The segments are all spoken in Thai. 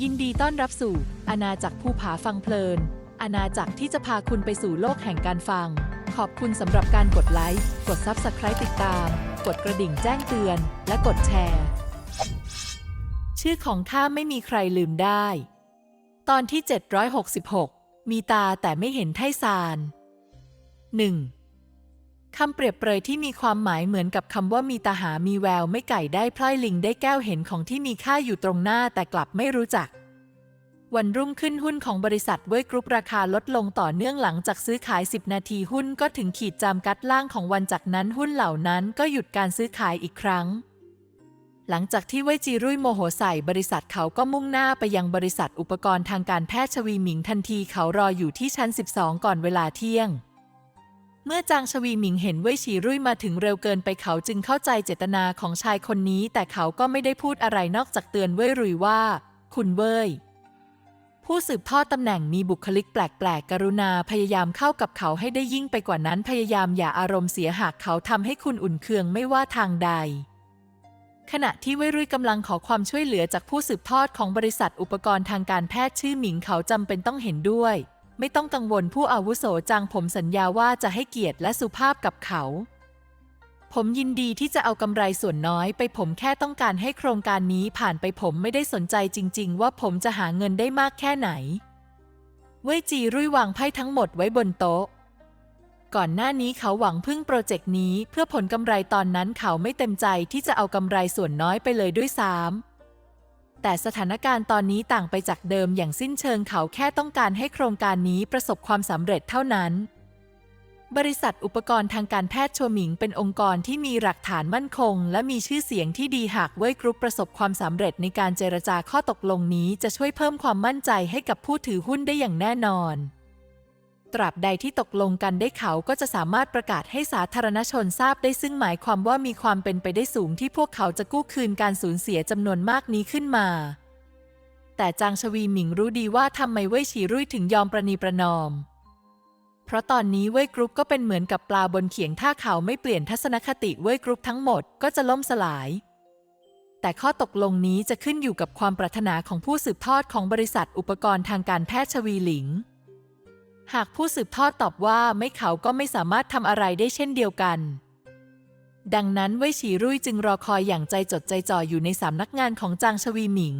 ยินดีต้อนรับสู่อาณาจักรภูผาฟังเพลิน อาณาจักรที่จะพาคุณไปสู่โลกแห่งการฟัง ขอบคุณสำหรับการกดไลค์ กด Subscribe ติดตาม กดกระดิ่งแจ้งเตือน และกดแชร์ ชื่อของข้าไม่มีใครลืมได้ ตอนที่ 766 มีตาแต่ไม่เห็นไทซาน 1. คำเปรียบเปรยที่มีความหมายเหมือนกับคำว่ามีตาหามีแววไม่ไก่ได้พลอยลิงได้แก้วเห็นของที่มีค่าอยู่ตรงหน้าแต่กลับไม่รู้จัก วันรุ่งขึ้นหุ้นของบริษัทเว้ยกรุ๊ปราคาลดลงต่อเนื่องหลังจากซื้อขาย 10 นาทีหุ้นก็ถึงขีดจำกัดล่างของวันจากนั้นหุ้นเหล่านั้นก็หยุดการซื้อขายอีกครั้ง หลังจากที่เว่ยจีรุ่ยโมโหใส่บริษัทเขาก็มุ่งหน้าไปยังบริษัทอุปกรณ์ทางการแพทย์ชวีหมิงทันทีเขารออยู่ที่ชั้น 12 ก่อนเวลาเที่ยง เมื่อจางชวีหมิงเห็นเว่ยฉีรุ่ยมาถึงเร็วเกินไปเขาจึงเข้าใจเจตนาของชายคนนี้ แต่เขาก็ไม่ได้พูดอะไรนอกจากเตือนเว่ยรุ่ยว่า คุณเว่ยผู้สืบทอดตำแหน่งมีบุคลิกแปลกๆ กรุณาพยายามเข้ากับเขาให้ได้ยิ่งไปกว่านั้นพยายามอย่าอารมณ์เสียหากเขาทำให้คุณอุ่นเคืองไม่ว่าทางใด ขณะที่เว่ยรุ่ยกำลังขอความช่วยเหลือจากผู้สืบทอดของบริษัทอุปกรณ์ทางการแพทย์ชื่อหมิงเขาจำเป็นต้องเห็นด้วย ไม่ต้องกังวลผู้อาวุโสจางผมสัญญาว่าจะให้เกียรติและสุภาพกับเขา ผมยินดีที่จะเอากำไรส่วนน้อยไปผมแค่ต้องการให้โครงการนี้ผ่านไปผมไม่ได้สนใจจริง ๆ ว่าผมจะหาเงินได้มากแค่ไหน เว่ยจีรุ่ยวางไพ่ทั้งหมดไว้บนโต๊ะ ก่อนหน้านี้เขาหวังพึ่งโปรเจกต์นี้เพื่อผลกำไรตอนนั้นเขาไม่เต็มใจที่จะเอากำไรส่วนน้อยไปเลยด้วยซ้ำ แต่สถานการณ์ตอนนี้ต่างไปจากเดิมอย่างสิ้นเชิงเขาแค่ต้องการให้โครงการนี้ประสบความสำเร็จเท่านั้น บริษัทอุปกรณ์ทางการแพทย์โชหมิงเป็นองค์กรที่มีหลักฐานมั่นคง และมีชื่อเสียงที่ดีหากเว่ยกรุ๊ปประสบความสำเร็จในการเจรจาข้อตกลงนี้จะช่วยเพิ่มความมั่นใจให้กับผู้ถือหุ้นได้อย่างแน่นอน ตราบใดที่ตกลงกันได้เขาก็จะสามารถประกาศให้สาธารณชนทราบได้ซึ่งหมายความว่ามีความเป็นไปได้สูงที่พวกเขาจะกู้คืนการสูญเสียจำนวนมากนี้ขึ้นมา แต่จางชวีหมิงรู้ดีว่าทำไมเว่ยฉีรุ่ยถึงยอมประนีประนอม เพราะตอนนี้เว่ยกรุ๊ปก็เป็นเหมือนกับปลาบนเขียงถ้าเขาไม่เปลี่ยนทัศนคติเว่ยกรุ๊ปทั้งหมดก็จะล่มสลายแต่ข้อตกลงนี้จะขึ้นอยู่กับความปรารถนาของผู้สืบทอดของบริษัทอุปกรณ์ทางการแพทย์ชวีหลิง หากผู้สืบทอดตอบว่าไม่เขาก็ไม่สามารถทำอะไรได้เช่นเดียวกัน ดังนั้นเว่ยฉีรุ่ยจึงรอคอยอย่างใจจดใจจ่ออยู่ในสำนักงานของจางชวีหมิง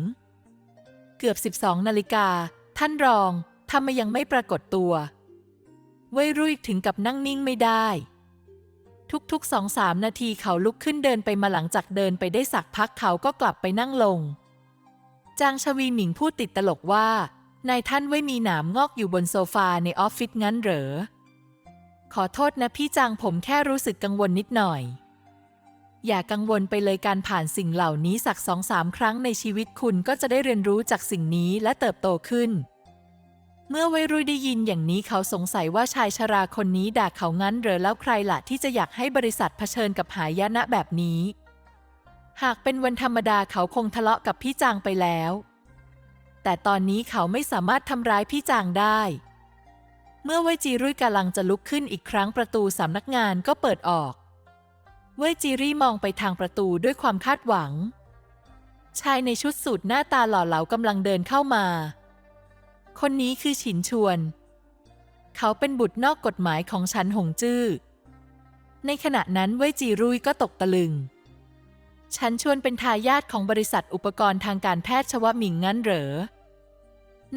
เกือบ 12 นาฬิกา ท่านรองทำไมยังไม่ปรากฏตัวเว่ยรุ่ยถึงกับนั่งนิ่งไม่ได้ ทุกๆสองสามนาทีเขาลุกขึ้นเดินไปมาหลังจากเดินไปได้สักพักเขาก็กลับไปนั่งลง จางชวีหมิงพูดติดตลกว่า นายท่านไว้มีหนามงอกอยู่บนโซฟาในออฟฟิศงั้นเหรอ ขอโทษนะพี่จางผมแค่รู้สึกกังวลนิดหน่อย อย่ากังวลไปเลยการผ่านสิ่งเหล่านี้สักสองสามครั้งในชีวิตคุณก็จะได้เรียนรู้จากสิ่งนี้และเติบโตขึ้น เมื่อไวรุ่ยได้ยินอย่างนี้เขาสงสัยว่าชายชราคนนี้ด่าเขางั้นเหรอแล้วใครล่ะที่จะอยากให้บริษัทเผชิญกับหายนะแบบนี้ หากเป็นวันธรรมดาเขาคงทะเลาะกับพี่จางไปแล้ว แต่ตอนนี้เขาไม่สามารถทำร้ายพี่จางได้ เมื่อเว่ยจีรุ่ยกำลังจะลุกขึ้นอีกครั้งประตูสำนักงานก็เปิดออก เว่ยจีรี่มองไปทางประตูด้วยความคาดหวัง ชายในชุดสูทหน้าตาหล่อเหลากำลังเดินเข้ามา คนนี้คือฉินชวน เขาเป็นบุตรนอกกฎหมายของฉันหงจื้อในขณะนั้นเว่ยจีรุ่ยก็ตกตะลึง ฉันชวนเป็นทายาทของบริษัทอุปกรณ์ทางการแพทย์ชวหมิงงั้นเหรอ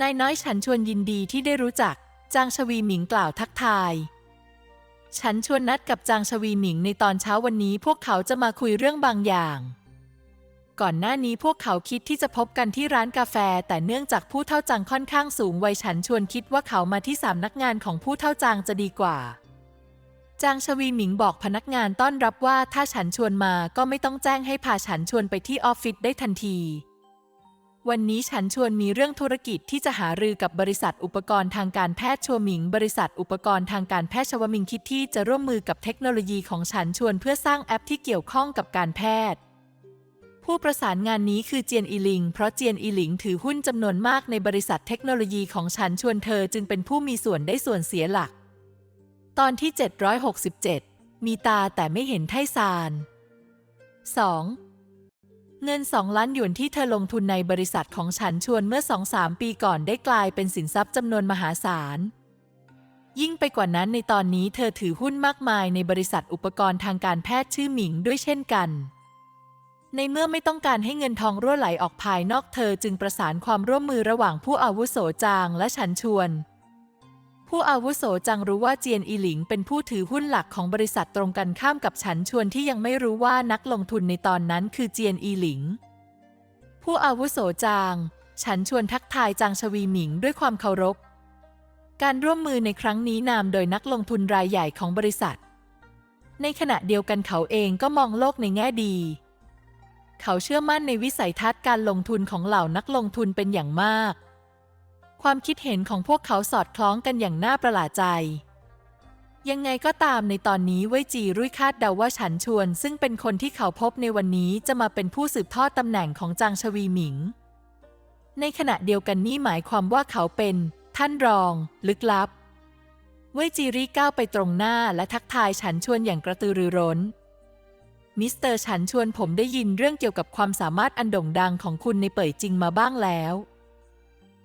นายน้อยฉันชวนยินดีที่ได้รู้จัก จางชวีหมิงกล่าวทักทาย ฉันชวนนัดกับจางชวีหมิงในตอนเช้าวันนี้พวกเขาจะมาคุยเรื่องบางอย่าง ก่อนหน้านี้พวกเขาคิดที่จะพบกันที่ร้านกาแฟ แต่เนื่องจากผู้เท่าจางค่อนข้างสูงวัยฉันชวนคิดว่าเขามาที่สำนักงานของผู้เท่าจางจะดีกว่า จางชวีหมิงบอกพนักงานต้อนรับว่าถ้าฉันชวนมาก็ไม่ต้องแจ้งให้พาฉันชวนไปที่ออฟฟิศได้ทันที วันนี้ฉันชวนมีเรื่องธุรกิจที่จะหารือกับบริษัทอุปกรณ์ทางการแพทย์ชหมิง บริษัทอุปกรณ์ทางการแพทย์ชวมิงคิดที่จะร่วมมือกับเทคโนโลยีของฉันชวนเพื่อสร้างแอปที่เกี่ยวข้องกับการแพทย์ผู้ประสานงานนี้คือเจียนอีหลิง เพราะเจียนอีหลิงถือหุ้นจำนวนมากในบริษัทเทคโนโลยีของฉันชวนเธอจึงเป็นผู้มีส่วนได้ส่วนเสียหลัก ตอนที่ 767 มีตาแต่ไม่เห็นไทซาน 2. เงินสองล้านหยวนที่เธอลงทุนในบริษัทของฉันชวนเมื่อสองสามปีก่อนได้กลายเป็นสินทรัพย์จำนวนมหาศาล ยิ่งไปกว่านั้นในตอนนี้เธอถือหุ้นมากมายในบริษัทอุปกรณ์ทางการแพทย์ชื่อหมิงด้วยเช่นกันในเมื่อไม่ต้องการให้เงินทองรั่วไหลออกภายนอกเธอจึงประสานความร่วมมือระหว่างผู้อาวุโสจางและฉันชวน ผู้อาวุโสจางรู้ว่าเจียนอีหลิงเป็นผู้ถือหุ้นหลักของบริษัทตรงกันข้ามกับฉันชวนที่ยังไม่รู้ว่านักลงทุนในตอนนั้นคือเจียนอีหลิง ผู้อาวุโสจาง ฉันชวนทักทายจางชวีหมิงด้วยความเคารพ การร่วมมือในครั้งนี้นามโดยนักลงทุนรายใหญ่ของบริษัท ในขณะเดียวกันเขาเองก็มองโลกในแง่ดี เขาเชื่อมั่นในวิสัยทัศน์การลงทุนของเหล่านักลงทุนเป็นอย่างมาก ความคิดเห็นของพวกเขาสอดคล้องกันอย่างน่าประหลาดใจ ยังไงก็ตามในตอนนี้เว่ยจีรุ่ยคาดเดาว่าฉันชวน ซึ่งเป็นคนที่เขาพบในวันนี้จะมาเป็นผู้สืบทอดตำแหน่งของจางชวีหมิง ในขณะเดียวกันนี่หมายความว่าเขาเป็น ท่านรอง ลึกลับ เว่ยจีรี่ก้าวไปตรงหน้าและทักทายฉันชวนอย่างกระตือรือร้นมิสเตอร์ฉันชวนผมได้ยินเรื่องเกี่ยวกับความสามารถอันโด่งดังของคุณในเป่ยจริงมาบ้างแล้ว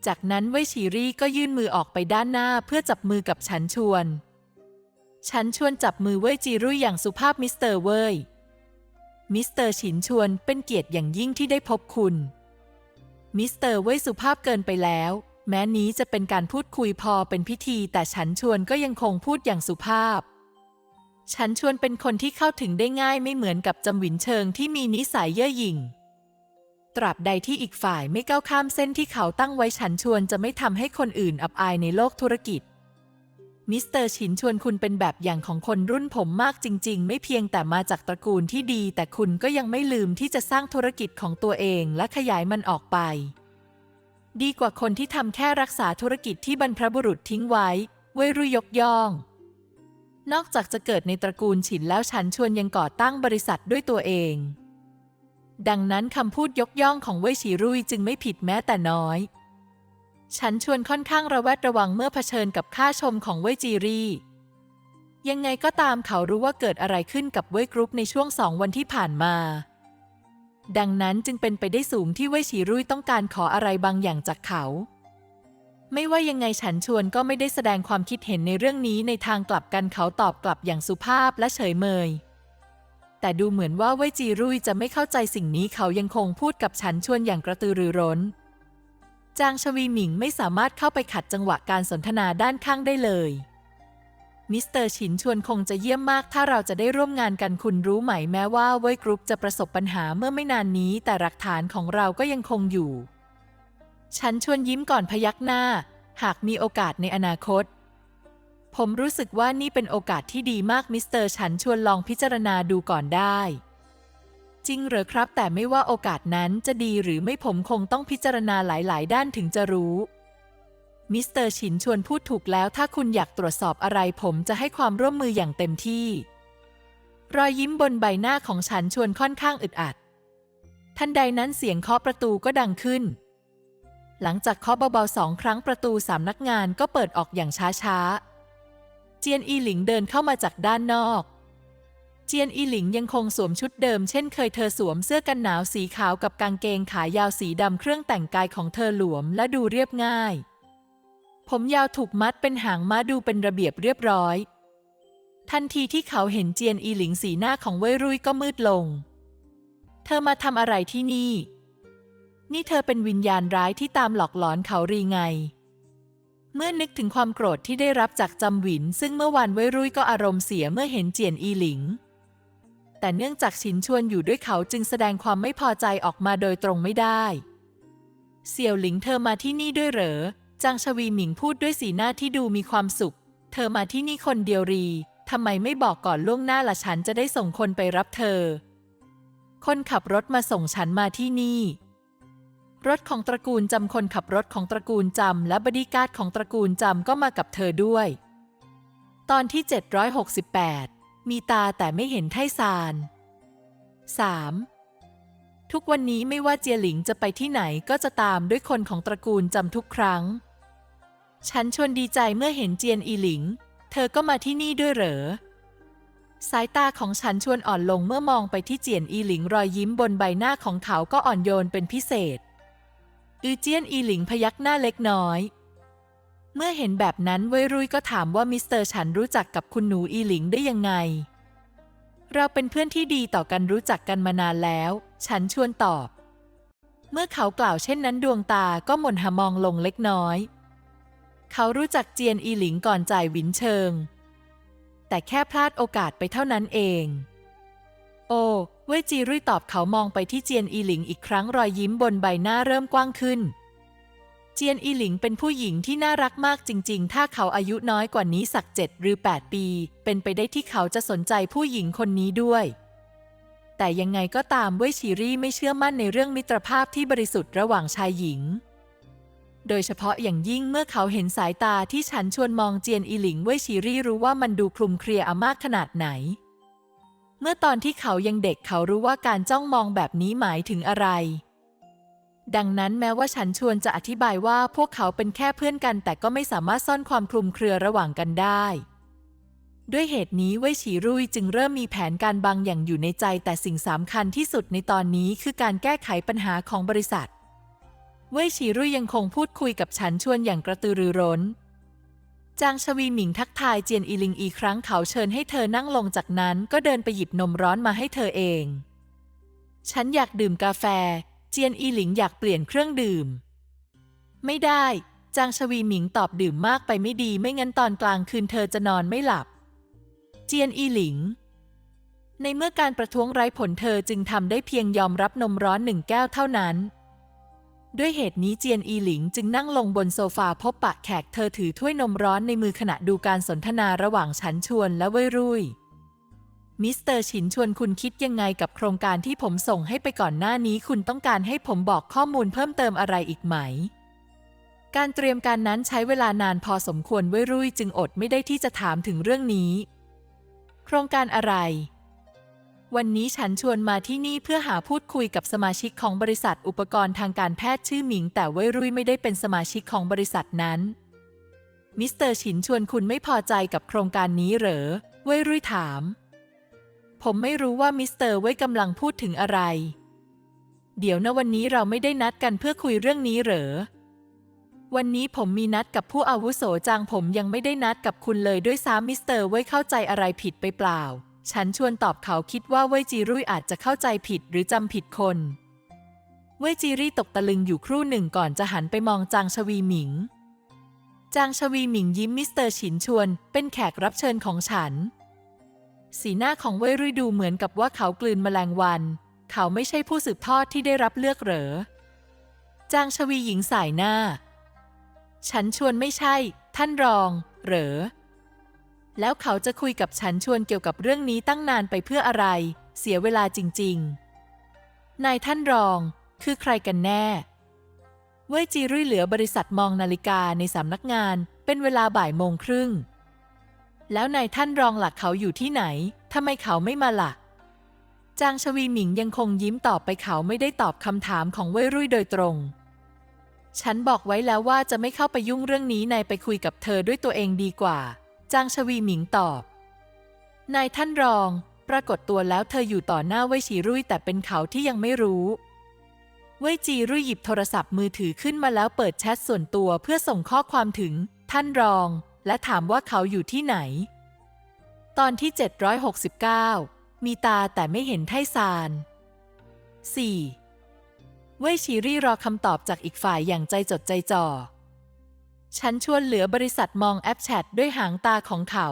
จากนั้นเว่ยชีรี่ก็ยื่นมือออกไปด้านหน้าเพื่อจับมือกับฉันชวน ฉันชวนจับมือเว่ยจีรุ่ยอย่างสุภาพมิสเตอร์เว่ย มิสเตอร์ฉินชวนเป็นเกียรติอย่างยิ่งที่ได้พบคุณ มิสเตอร์เว่ยสุภาพเกินไปแล้ว แม้นี้จะเป็นการพูดคุยพอเป็นพิธี แต่ฉันชวนก็ยังคงพูดอย่างสุภาพ ฉันชวนเป็นคนที่เข้าถึงได้ง่ายไม่เหมือนกับจำหวินเชิงที่มีนิสัยเย่อหยิ่ง ตราบใดที่อีกฝ่ายไม่ก้าวข้ามเส้นที่เขาตั้งไว้ฉันชวนจะไม่ทำให้คนอื่นอับอายในโลกธุรกิจ มิสเตอร์ฉินชวนคุณเป็นแบบอย่างของคนรุ่นผมมากจริง ๆ ไม่เพียงแต่มาจากตระกูลที่ดี แต่คุณก็ยังไม่ลืมที่จะสร้างธุรกิจของตัวเองและขยายมันออกไป ดีกว่าคนที่ทำแค่รักษาธุรกิจที่บรรพบุรุษทิ้งไว้เว้รุยยกย่องนอกจากจะเกิดในตระกูลฉินแล้วฉันชวนยังก่อตั้งบริษัทด้วยตัวเอง ดังนั้นคำพูดยกย่องของเว่ยฉีรุ่ยจึงไม่ผิดแม้แต่น้อย ฉันชวนค่อนข้างระแวดระวังเมื่อเผชิญกับค่าชมของเว่ยจีรี่ยังไงก็ตามเขารู้ว่าเกิดอะไรขึ้นกับเว่ยกรุ๊ปในช่วงสองวันที่ผ่านมา ดังนั้นจึงเป็นไปได้สูงที่เว่ยฉีรุ่ยต้องการขออะไรบางอย่างจากเขา ไม่ว่ายังไงฉันชวนก็ไม่ได้แสดงความคิดเห็นในเรื่องนี้ในทางกลับกันเขาตอบกลับอย่างสุภาพและเฉยเมย แต่ดูเหมือนว่าเว่ยจีรุ่ยจะไม่เข้าใจสิ่งนี้เขายังคงพูดกับฉันชวนอย่างกระตือรือร้น จางชวีหมิงไม่สามารถเข้าไปขัดจังหวะการสนทนาด้านข้างได้เลยมิสเตอร์ฉินชวนคงจะเยี่ยมมากถ้าเราจะได้ร่วมงานกันคุณรู้ไหมแม้ว่าเว่ยกรุ๊ปจะประสบปัญหาเมื่อไม่นานนี้แต่หลักฐานของเราก็ยังคงอยู่ ฉันชวนยิ้มก่อนพยักหน้า หากมีโอกาสในอนาคต ผมรู้สึกว่านี่เป็นโอกาสที่ดีมากมิสเตอร์ฉันชวนลองพิจารณาดูก่อนได้ จริงเหรอครับ แต่ไม่ว่าโอกาสนั้นจะดีหรือไม่ผมคงต้องพิจารณาหลายๆ ด้านถึงจะรู้ มิสเตอร์ฉินชวนพูดถูกแล้ว ถ้าคุณอยากตรวจสอบอะไรผมจะให้ความร่วมมืออย่างเต็มที่ รอยยิ้มบนใบหน้าของฉันชวนค่อนข้างอึดอัด ทันใดนั้นเสียงเคาะประตูก็ดังขึ้น หลังจากเคาะเบาๆสองครั้งประตูสามนักงานก็เปิดออกอย่างช้าๆ เจียนอีหลิงเดินเข้ามาจากด้านนอก เจียนอีหลิงยังคงสวมชุดเดิมเช่นเคยเธอสวมเสื้อกันหนาวสีขาวกับกางเกงขายาวสีดำเครื่องแต่งกายของเธอหลวมและดูเรียบง่าย ผมยาวถูกมัดเป็นหางม้าดูเป็นระเบียบเรียบร้อย ทันทีที่เขาเห็นเจียนอีหลิงสีหน้าของเว่ยรุ่ยก็มืดลง เธอมาทำอะไรที่นี่ นี่เธอเป็นวิญญาณร้ายที่ตามหลอกหลอนเขารีไง เมื่อนึกถึงความโกรธที่ได้รับจากจำหวิน ซึ่งเมื่อวานเว่ยรุ่ยก็อารมณ์เสียเมื่อเห็นเจียนอีหลิง แต่เนื่องจากฉินชวนอยู่ด้วยเขาจึงแสดงความไม่พอใจออกมาโดยตรงไม่ได้ เสี่ยวหลิงเธอมาที่นี่ด้วยเหรอจางชวีหมิงพูดด้วยสีหน้าที่ดูมีความสุข เธอมาที่นี่คนเดียวรีทำไมไม่บอกก่อนล่วงหน้าละฉันจะได้ส่งคนไปรับเธอ คนขับรถมาส่งฉันมาที่นี่ รถของตระกูลจำคนขับรถของตระกูลจำและบดีการ์ดของตระกูลจำก็มากับเธอด้วย ตอนที่ 768 มีตาแต่ไม่เห็นไทซาน 3. ทุกวันนี้ไม่ว่าเจียหลิงจะไปที่ไหนก็จะตามด้วยคนของตระกูลจำทุกครั้ง ฉันชวนดีใจเมื่อเห็นเจียนอีหลิง เธอก็มาที่นี่ด้วยเหรอ สายตาของฉันชวนอ่อนลงเมื่อมองไปที่เจียนอีหลิงรอยยิ้มบนใบหน้าของเขาก็อ่อนโยนเป็นพิเศษ อือเจียนอีหลิงพยักหน้าเล็กน้อย เมื่อเห็นแบบนั้นเว่ยรุ่ยก็ถามว่ามิสเตอร์ฉันรู้จักกับคุณหนูอีหลิงได้ยังไง เราเป็นเพื่อนที่ดีต่อกันรู้จักกันมานานแล้ว ฉันชวนตอบ เมื่อเขากล่าวเช่นนั้นดวงตาก็หม่นหามองลงเล็กน้อย เขารู้จักเจียนอีหลิงก่อนจ่ายหวินเชิง แต่แค่พลาดโอกาสไปเท่านั้นเอง โอ้เว่ยจีรุ่ยตอบเขามองไปที่เจียนอีหลิงอีกครั้งรอยยิ้มบนใบหน้าเริ่มกว้างขึ้น เจียนอีหลิงเป็นผู้หญิงที่น่ารักมากจริง ๆ ถ้าเขาอายุน้อยกว่านี้สักเจ็ดหรือ 8 ปี เป็นไปได้ที่เขาจะสนใจผู้หญิงคนนี้ด้วย แต่ยังไงก็ตามเว่ยชีรี่ไม่เชื่อมั่นในเรื่องมิตรภาพที่บริสุทธิ์ระหว่างชายหญิง โดยเฉพาะอย่างยิ่งเมื่อเขาเห็นสายตาที่ฉันชวนมองเจียนอีหลิงเว่ยชีรี่รู้ว่ามันดูคลุมเครืออามากขนาดไหน เมื่อตอนที่เขายังเด็กเขารู้ว่าการจ้องมองแบบนี้หมายถึงอะไร ดังนั้นแม้ว่าฉันชวนจะอธิบายว่าพวกเขาเป็นแค่เพื่อนกัน แต่ก็ไม่สามารถซ่อนความคลุมเครือระหว่างกันได้ ด้วยเหตุนี้เว่ยฉีรุ่ยจึงเริ่มมีแผนการบางอย่างอยู่ในใจ แต่สิ่งสำคัญที่สุดในตอนนี้คือการแก้ไขปัญหาของบริษัท เว่ยฉีรุ่ยยังคงพูดคุยกับฉันชวนอย่างกระตือรือร้น จางชวีหมิงทักทายเจียนอีลิงอีครั้งเขาเชิญให้เธอนั่งลงจากนั้นก็เดินไปหยิบนมร้อนมาให้เธอเอง ฉันอยากดื่มกาแฟ เจียนอีหลิงอยากเปลี่ยนเครื่องดื่ม ไม่ได้ จางชวีหมิงตอบดื่มมากไปไม่ดี ไม่งั้นตอนกลางคืนเธอจะนอนไม่หลับ เจียนอีหลิง ในเมื่อการประท้วงไร้ผลเธอจึงทำได้เพียงยอมรับนมร้อนหนึ่งแก้วเท่านั้น ด้วยเหตุนี้เจียนอีหลิงจึงนั่งลงบนโซฟาพบปะแขกเธอถือถ้วยนมร้อนในมือขณะดูการสนทนาระหว่างฉันชวนและเว่ยรุ่ยมิสเตอร์ฉินชวนคุณคิดยังไงกับโครงการที่ผมส่งให้ไปก่อนหน้านี้คุณต้องการให้ผมบอกข้อมูลเพิ่มเติมอะไรอีกไหม การเตรียมการนั้นใช้เวลานานพอสมควรเว่ยรุ่ยจึงอดไม่ได้ที่จะถามถึงเรื่องนี้ โครงการอะไร วันนี้ฉันชวนมาที่นี่เพื่อหาพูดคุยกับสมาชิกของบริษัทอุปกรณ์ทางการแพทย์ชื่อหมิง แต่เว่ยรุ่ยไม่ได้เป็นสมาชิกของบริษัทนั้น มิสเตอร์ฉินชวนคุณไม่พอใจกับโครงการนี้เหรอ เว่ยรุ่ยถาม ผมไม่รู้ว่ามิสเตอร์เว่ยกำลังพูดถึงอะไร เดี๋ยวนะวันนี้เราไม่ได้นัดกันเพื่อคุยเรื่องนี้เหรอ วันนี้ผมมีนัดกับผู้อาวุโสจางผมยังไม่ได้นัดกับคุณเลยด้วยซ้ำมิสเตอร์เว่ยเข้าใจอะไรผิดไปเปล่า ฉันชวนตอบเขาคิดว่าเว่ยจีรุ่ยอาจจะเข้าใจผิดหรือจำผิดคน เว่ยจีรี่ตกตะลึงอยู่ครู่หนึ่งก่อนจะหันไปมองจางชวีหมิง จางชวีหมิงยิ้มมิสเตอร์ฉินชวน เป็นแขกรับเชิญของฉัน สีหน้าของเว่ยรุ่ยดูเหมือนกับว่าเขากลืนแมลงวัน เขาไม่ใช่ผู้สืบทอดที่ได้รับเลือกเหรอ จางชวีหญิงสายหน้า ฉันชวนไม่ใช่ ท่านรอง เหรอ แล้วเขาจะคุยกับฉันชวนเกี่ยวกับเรื่องนี้ตั้งนานไปเพื่ออะไร เสียเวลาจริง ๆ นายท่านรอง คือใครกันแน่ เว่ยจีรุ่ยเหลือบริษัทมองนาฬิกาในสำนักงานเป็นเวลาบ่ายโมงครึ่ง แล้วนายท่านรองหลักเขาอยู่ที่ไหนทำไมเขาไม่มาล่ะจางชวีหมิงยังคงยิ้มตอบไปเขาไม่ได้ตอบคำถามของเว่ยรุ่ยโดยตรง ฉันบอกไว้แล้วว่าจะไม่เข้าไปยุ่งเรื่องนี้นายไปคุยกับเธอด้วยตัวเองดีกว่า จางชวีหมิงตอบ นายท่านรอง ปรากฏตัวแล้วเธออยู่ต่อหน้าเว่ยฉีรุ่ยแต่เป็นเขาที่ยังไม่รู้ เว่ยจีรุ่ยหยิบโทรศัพท์มือถือขึ้นมาแล้วเปิดแชทส่วนตัวเพื่อส่งข้อความถึงท่านรอง และถามว่าเขาอยู่ที่ไหน ตอนที่ 769 มีตาแต่ไม่เห็นไทซาน 4. เว่ยชีรี่รอคำตอบจากอีกฝ่ายอย่างใจจดใจจ่อ ฉันชวนเหลือบริษัทมองแอปแชทด้วยหางตาของเขา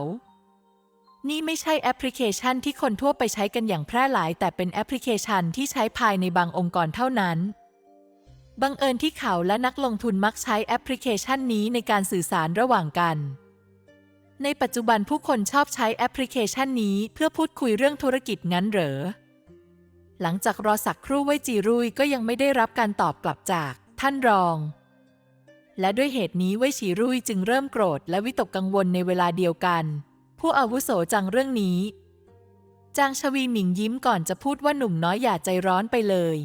นี่ไม่ใช่แอปพลิเคชันที่คนทั่วไปใช้กันอย่างแพร่หลาย แต่เป็นแอปพลิเคชันที่ใช้ภายในบางองค์กรเท่านั้น บังเอิญที่เขาและนักลงทุนมักใช้แอปพลิเคชันนี้ในการสื่อสารระหว่างกัน ในปัจจุบันผู้คนชอบใช้แอปพลิเคชันนี้เพื่อพูดคุยเรื่องธุรกิจงั้นเหรอ หลังจากรอสักครู่ไว้จีรุ่ยก็ยังไม่ได้รับการตอบกลับจาก ท่านรอง และด้วยเหตุนี้ไว้ฉีรุ่ยจึงเริ่มโกรธและวิตกกังวลในเวลาเดียวกัน ผู้อาวุโสจังเรื่องนี้ จางชวีหมิงยิ้มก่อนจะพูดว่าหนุ่มน้อยอย่าใจร้อนไปเลย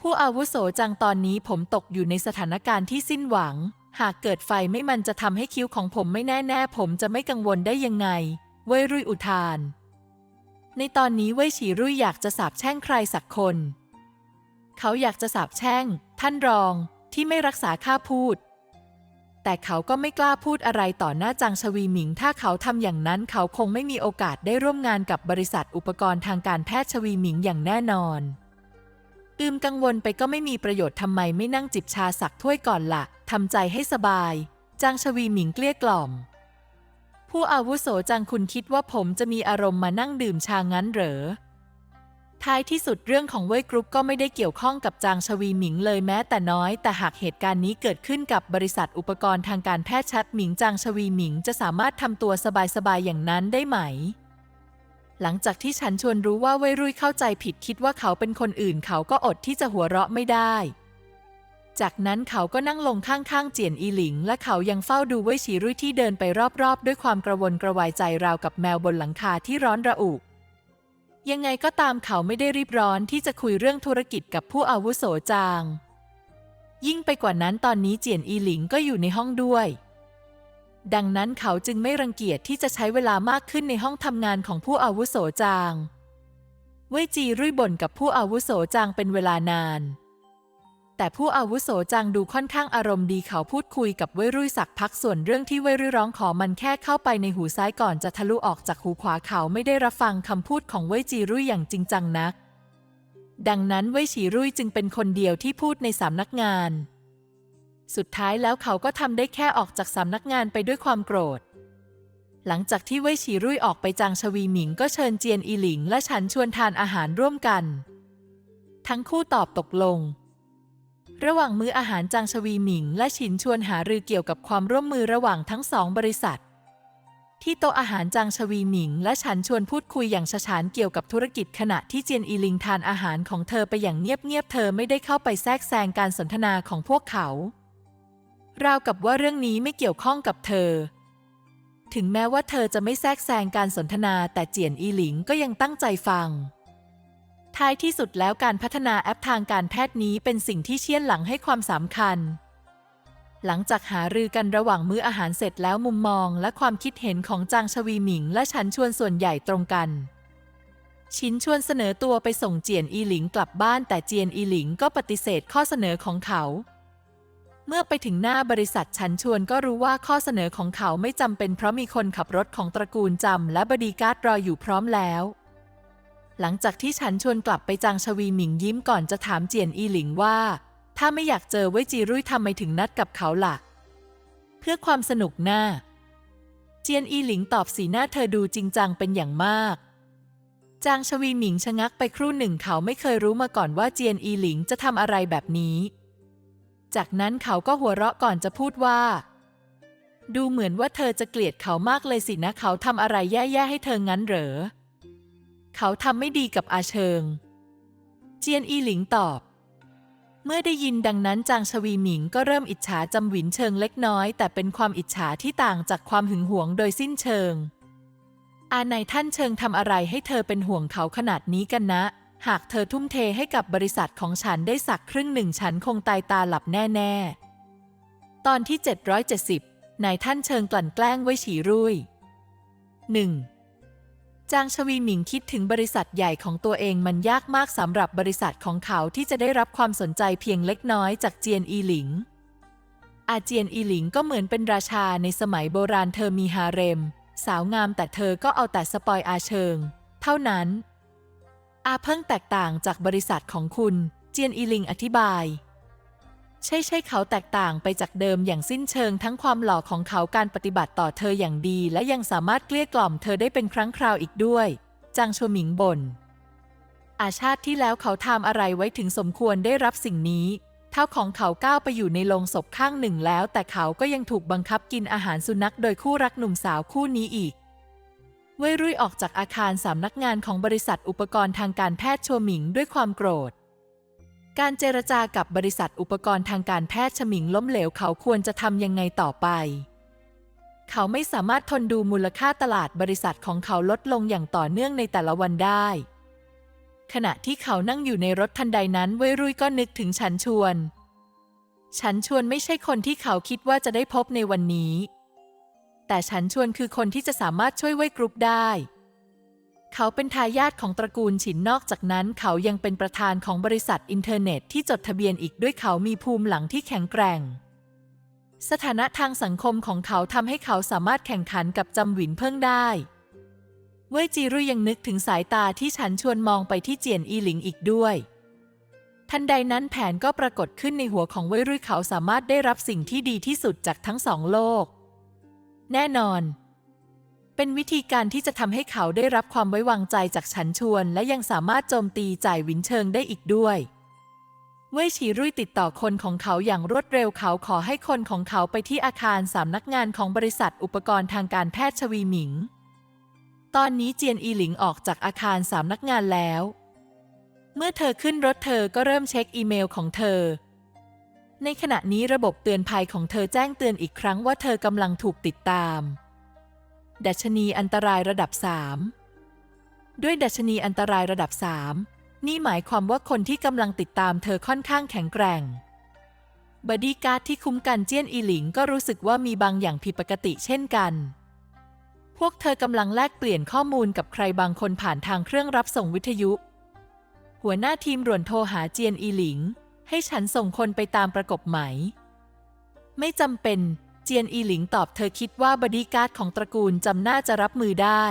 ผู้อาวุโสจังตอนนี้ผมตกอยู่ในสถานการณ์ที่สิ้นหวัง หากเกิดไฟไม่มันจะทำให้คิ้วของผมไม่แน่แน่ผมจะไม่กังวลได้ยังไง เว่ยรุ่ยอุทาน ในตอนนี้เว่ยฉีรุ่ยอยากจะสาบแช่งใครสักคน เขาอยากจะสาบแช่ง ท่านรอง ที่ไม่รักษาค่าพูด แต่เขาก็ไม่กล้าพูดอะไรต่อหน้าจางชวีหมิง ถ้าเขาทำอย่างนั้นเขาคงไม่มีโอกาสได้ร่วมงานกับบริษัทอุปกรณ์ทางการแพทย์ชวีหมิงอย่างแน่นอนอืมกังวลไปก็ไม่มีประโยชน์ทำไมไม่นั่งจิบชาสักถ้วยก่อนละ่ะทำใจให้สบาย จางชวีหมิงเกลี้ยกล่อม ผู้อาวุโสจางคุณคิดว่าผมจะมีอารมณ์มานั่งดื่มชางั้นเหรอ ท้ายที่สุดเรื่องของเว่ยกรุ๊ปก็ไม่ได้เกี่ยวข้องกับจางชวีหมิงเลยแม้แต่น้อย แต่หากเหตุการณ์นี้เกิดขึ้นกับบริษัทอุปกรณ์ทางการแพทย์ชัดหมิงจางชวีหมิงจะสามารถทำตัวสบายๆอย่างนั้นได้ไหม หลังจากที่ฉันชวนรู้ว่าเว่ยรุ่ยเข้าใจผิดคิดว่าเขาเป็นคนอื่นเขาก็อดที่จะหัวเราะไม่ได้ จากนั้นเขาก็นั่งลงข้างๆเจียนอีหลิง และเขายังเฝ้าดูเว่ยฉีรุ่ยที่เดินไปรอบๆ ด้วยความกระวนกระวายใจราวกับแมวบนหลังคาที่ร้อนระอุ ยังไงก็ตามเขาไม่ได้รีบร้อนที่จะคุยเรื่องธุรกิจกับผู้อาวุโสจาง ยิ่งไปกว่านั้นตอนนี้เจียนอีหลิงก็อยู่ในห้องด้วย ดังนั้นเขาจึงไม่รังเกียจที่จะใช้เวลามากขึ้นในห้องทำงานของผู้อาวุโสจาง เว่ยจีรุ่ยบ่นกับผู้อาวุโสจางเป็นเวลานาน แต่ผู้อาวุโสจางดูค่อนข้างอารมณ์ดีเขาพูดคุยกับเวยรุ่ยสักพักส่วนเรื่องที่เวยรุ่ยร้องขอมันแค่เข้าไปในหูซ้ายก่อนจะทะลุออกจากหูขวาเขาไม่ได้รับฟังคำพูดของเวยจีรุ่ยอย่างจริงจังนัก ดังนั้นเวยฉีรุ่ยจึงเป็นคนเดียวที่พูดในสำนักงาน สุดท้ายแล้วเขาก็ทำได้แค่ออกจากสำนักงานไปด้วยความโกรธ หลังจากที่เวยฉีรุ่ยออกไปจางชวีหมิงก็เชิญเจียนอีหลิง และฉันชวนทานอาหารร่วมกัน ทั้งคู่ตอบตกลง ระหว่างมื้ออาหารจางชวีหมิง และฉินชวนหารือเกี่ยวกับความร่วมมือระหว่างทั้งสองบริษัท ที่โต๊ะอาหารจางชวีหมิง และฉันชวนพูดคุยอย่างฉฉานเกี่ยวกับธุรกิจขณะที่เจียนอีลิงทานอาหารของเธอไปอย่างเงียบๆเธอไม่ได้เข้าไปแทรกแซงการสนทนาของพวกเขา ราวกับว่าเรื่องนี้ไม่เกี่ยวข้องกับเธอ ถึงแม้ว่าเธอจะไม่แทรกแซงการสนทนาแต่เจียนอีหลิงก็ยังตั้งใจฟัง ท้ายที่สุดแล้วการพัฒนาแอปทางการแพทย์นี้เป็นสิ่งที่เชี่ยนหลังให้ความสำคัญ หลังจากหารือกันระหว่างมื้ออาหารเสร็จแล้วมุมมองและความคิดเห็นของจางชวีหมิงและฉันชวนส่วนใหญ่ตรงกัน ชินชวนเสนอตัวไปส่งเจียนอีหลิงกลับบ้านแต่เจียนอีหลิงก็ปฏิเสธข้อเสนอของเขา เมื่อไปถึงหน้าบริษัทฉันชวนก็รู้ว่าข้อเสนอของเขาไม่จำเป็นเพราะมีคนขับรถของตระกูลจำและบดีการ์ดรออยู่พร้อมแล้ว หลังจากที่ฉันชวนกลับไปจางชวีหมิงยิ้มก่อนจะถามเจียนอีหลิงว่า ถ้าไม่อยากเจอเว่ยจีรุ่ยทำไมถึงนัดกับเขาล่ะ เพื่อความสนุกหน้า เจียนอีหลิงตอบสีหน้าเธอดูจริงจังเป็นอย่างมาก จางชวีหมิงชะงักไปครู่หนึ่งเขาไม่เคยรู้มาก่อนว่าเจียนอีหลิงจะทำอะไรแบบนี้ จากนั้นเขาก็หัวเราะก่อนจะพูดว่า ดูเหมือนว่าเธอจะเกลียดเขามากเลยสินะเขาทำอะไรแย่ๆให้เธองั้นเหรอ เขาทำไม่ดีกับอาเชิง เจียนอีหลิงตอบ เมื่อได้ยินดังนั้นจางชวีหมิงก็เริ่มอิจฉาจำหวินเชิงเล็กน้อย แต่เป็นความอิจฉาที่ต่างจากความหึงหวงโดยสิ้นเชิง อาในท่านเชิงทำอะไรให้เธอเป็นห่วงเขาขนาดนี้กันนะ หากเธอทุ่มเทให้กับบริษัทของฉันได้สักครึ่งหนึ่งฉันคงตายตาหลับแน่ ๆ ตอนที่ 770นายท่านเชิงกลั่นแกล้งไว้ฉีรุ่ย 1. จางชวีหมิงคิดถึงบริษัทใหญ่ของตัวเองมันยากมากสำหรับบริษัทของเขาที่จะได้รับความสนใจเพียงเล็กน้อยจากเจียนอีหลิง อาเจียนอีหลิงก็เหมือนเป็นราชาในสมัยโบราณเธอมีฮาเร็ม สาวงามแต่เธอก็เอาแต่สปอยอาเชิง เท่านั้น อาเพิ่งแตกต่างจากบริษัทของคุณ เจียนอีหลิงอธิบาย ใช่ใช่เขาแตกต่างไปจากเดิมอย่างสิ้นเชิงทั้งความหล่อของเขาการปฏิบัติต่อเธออย่างดี และยังสามารถเกลี้ยกล่อมเธอได้เป็นครั้งคราวอีกด้วย จางโชหมิงบน่นอาชาติที่แล้วเขาทำอะไรไว้ถึงสมควรได้รับสิ่งนี้เท่าของเขาก้าวไปอยู่ในโลงศพข้างหนึ่งแล้ว แต่เขาก็ยังถูกบังคับกินอาหารสุนัขโดยคู่รักหนุ่มสาวคู่นี้อีกเว่ยรุ่ยออกจากอาคารสำนักงานของบริษัทอุปกรณ์ทางการแพทย์โชหมิงด้วยความโกรธ การเจรจากับบริษัทอุปกรณ์ทางการแพทย์ฉมิงล้มเหลวเขาควรจะทำยังไงต่อไป เขาไม่สามารถทนดูมูลค่าตลาดบริษัทของเขาลดลงอย่างต่อเนื่องในแต่ละวันได้ ขณะที่เขานั่งอยู่ในรถทันใดนั้นเวรุ่ยก็นึกถึงฉันชวน ฉันชวนไม่ใช่คนที่เขาคิดว่าจะได้พบในวันนี้ แต่ฉันชวนคือคนที่จะสามารถช่วยเว่ยกรุ๊ปได้ เขาเป็นทายาทของตระกูลฉินนอกจากนั้น เขายังเป็นประธานของบริษัทอินเทอร์เน็ตที่จดทะเบียนอีกด้วยเขามีภูมิหลังที่แข็งแกร่ง สถานะทางสังคมของเขาทำให้เขาสามารถแข่งขันกับจำหวินเพิ่งได้เว่ยจีรุยยังนึกถึงสายตาที่ฉันชวนมองไปที่เจียนอีหลิงอีกด้วยทันใดนั้นแผนก็ปรากฏขึ้นในหัวของเว่ยรุ่ยเขาสามารถได้รับสิ่งที่ดีที่สุดจากทั้งสองโลก แน่นอน เป็นวิธีการที่จะทำให้เขาได้รับความไว้วางใจจากฉันชวน และยังสามารถโจมตีจ่ายวินเชิงได้อีกด้วย เว่ยฉีรุ่ยติดต่อคนของเขาอย่างรวดเร็วเขาขอให้คนของเขาไปที่อาคารสำนักงานของบริษัทอุปกรณ์ทางการแพทย์ชวีหมิง ตอนนี้เจียนอีหลิงออกจากอาคารสำนักงานแล้ว เมื่อเธอขึ้นรถเธอก็เริ่มเช็คอีเมลของเธอ ในขณะนี้ระบบเตือนภัยของเธอแจ้งเตือนอีกครั้งว่าเธอกำลังถูกติดตาม ดัชนีอันตรายระดับ 3 ด้วยดัชนีอันตรายระดับ 3 นี่หมายความว่าคนที่กำลังติดตามเธอค่อนข้างแข็งแกร่ง บอดี้การ์ดที่คุ้มกันเจี้ยนอีหลิงก็รู้สึกว่ามีบางอย่างผิดปกติเช่นกัน พวกเธอกำลังแลกเปลี่ยนข้อมูลกับใครบางคนผ่านทางเครื่องรับส่งวิทยุ หัวหน้าทีมด่วนโทรหาเจียนอีหลิง ให้ฉันส่งคนไปตามประกบไหม ไม่จำเป็น เจียนอีหลิงตอบเธอคิดว่าบอดี้การ์ดของตระกูลจำน่าจะรับมือได้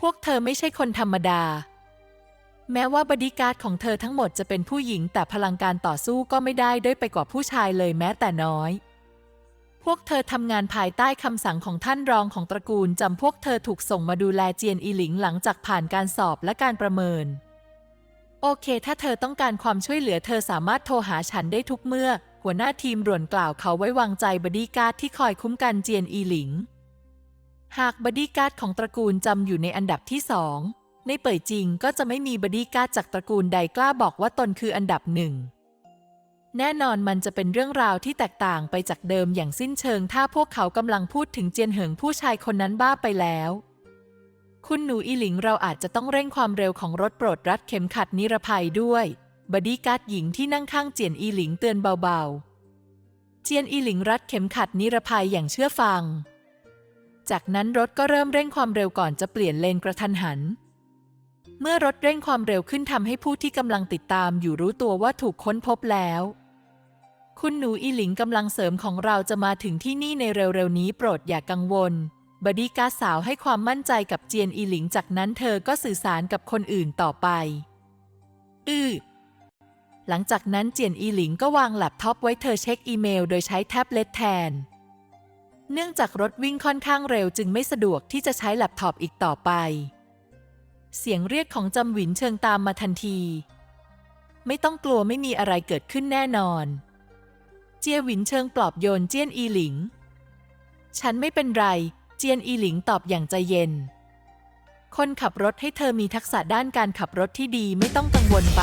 พวกเธอไม่ใช่คนธรรมดา แม้ว่าบอดี้การ์ดของเธอทั้งหมดจะเป็นผู้หญิงแต่พลังการต่อสู้ก็ไม่ได้ด้อยไปกว่าผู้ชายเลยแม้แต่น้อย พวกเธอทำงานภายใต้คำสั่งของท่านรองของตระกูลจำพวกเธอถูกส่งมาดูแลเจียนอีหลิงหลังจากผ่านการสอบและการประเมิน โอเค ถ้าเธอต้องการความช่วยเหลือเธอสามารถโทรหาฉันได้ทุกเมื่อ หัวหน้าทีมด่วนกล่าวเขาไว้วางใจบอดี้การ์ดที่คอยคุ้มกันเจียนอีหลิง หากบอดี้การ์ดของตระกูลจำอยู่ในอันดับที่สอง ในเป่ยจริงก็จะไม่มีบอดี้การ์ดจากตระกูลใดกล้าบอกว่าตนคืออันดับหนึ่ง แน่นอนมันจะเป็นเรื่องราวที่แตกต่างไปจากเดิมอย่างสิ้นเชิง ถ้าพวกเขากำลังพูดถึงเจียนเหิงผู้ชายคนนั้นบ้าไปแล้วคุณหนูอีหลิงเราอาจจะต้องเร่งความเร็วของรถโปรดรัดเข็มขัดนิรภัยด้วย บอดี้การ์ดหญิงที่นั่งข้างเจียนอีหลิงเตือนเบาๆ เจียนอีหลิงรัดเข็มขัดนิรภัยอย่างเชื่อฟัง จากนั้นรถก็เริ่มเร่งความเร็วก่อนจะเปลี่ยนเลนกระทันหัน เมื่อรถเร่งความเร็วขึ้นทำให้ผู้ที่กำลังติดตามอยู่รู้ตัวว่าถูกค้นพบแล้ว คุณหนูอีหลิงกำลังเสริมของเราจะมาถึงที่นี่ในเร็วๆนี้โปรดอย่ากกังวลบอดี้การ์ดสาวให้ความมั่นใจกับเจียนอีหลิงจากนั้นเธอก็สื่อสารกับคนอื่นต่อไป อือ หลังจากนั้นเจียนอีหลิงก็วางแล็ปท็อปไว้เธอเช็คอีเมล โดยใช้แท็บเล็ตแทน เนื่องจากรถวิ่งค่อนข้างเร็วจึงไม่สะดวกที่จะใช้แล็ปท็อปอีกต่อไป เสียงเรียกของจำหวินเชิงตามมาทันที ไม่ต้องกลัวไม่มีอะไรเกิดขึ้นแน่นอน เจียหวินเชิงปลอบโยนเจียนอีหลิง ฉันไม่เป็นไร เจียนอีหลิงตอบอย่างใจเย็น คนขับรถให้เธอมีทักษะด้านการขับรถที่ดีไม่ต้องกังวลไป